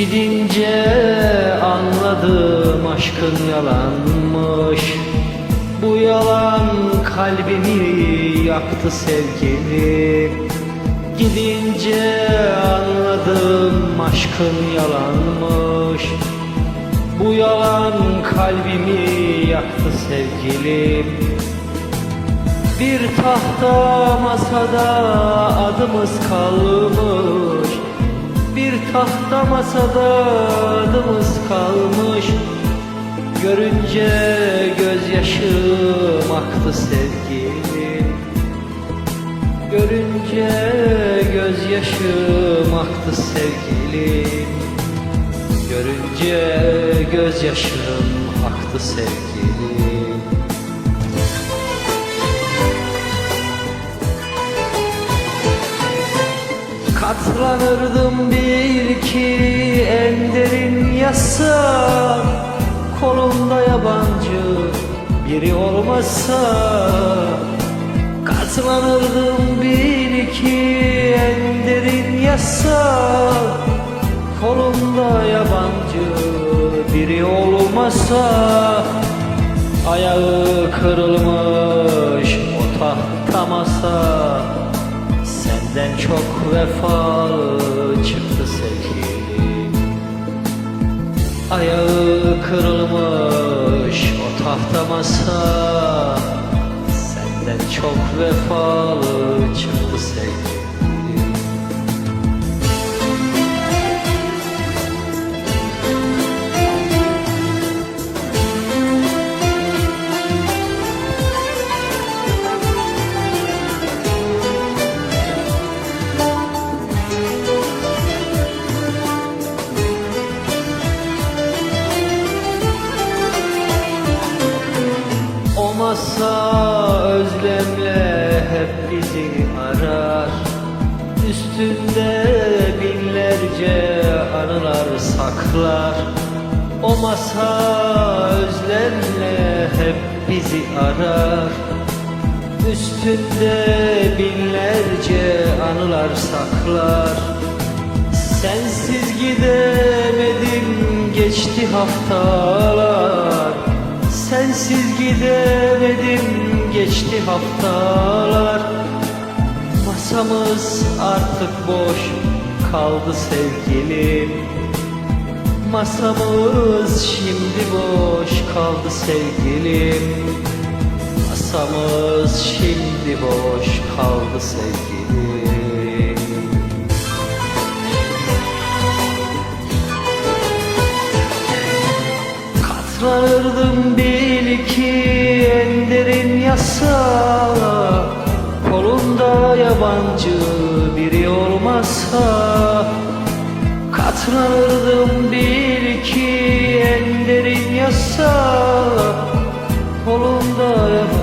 Gidince anladım aşkın yalanmış. Bu yalan kalbimi yaktı sevgilim Gidince anladım aşkın yalanmış. Bu yalan kalbimi yaktı sevgilim. Bir tahta masada adımız kalmış Bir tahta masada adımız kalmış. Görünce gözyaşım aktı sevgilim. Görünce gözyaşım aktı sevgilim. Görünce gözyaşım aktı sevgilim Katlanırdım bir ki en derin yasa Kolumda yabancı biri olmasa. Katlanırdım bir ki en derin yasa Kolumda yabancı biri olmasa. Ayağı kırılmış o tahta masa Senden çok vefalı çıktı sevgilim. Ayağı kırılmış o tahta masa. Senden çok vefalı çıktı sevgilim özlemle hep bizi arar. Üstünde binlerce anılar saklar. O masa özlemle hep bizi arar. Üstünde binlerce anılar saklar. Sensiz gidemedim geçti haftalar Sensiz gidemedim geçti haftalar. Masamız artık boş kaldı sevgilim. Masamız şimdi boş kaldı sevgilim. Masamız şimdi boş kaldı sevgilim. Katlanırdım bil ki en derin yasa Kolunda yabancı biri olmasa Katlanırdım bil ki en derin yasa Kolunda yabancı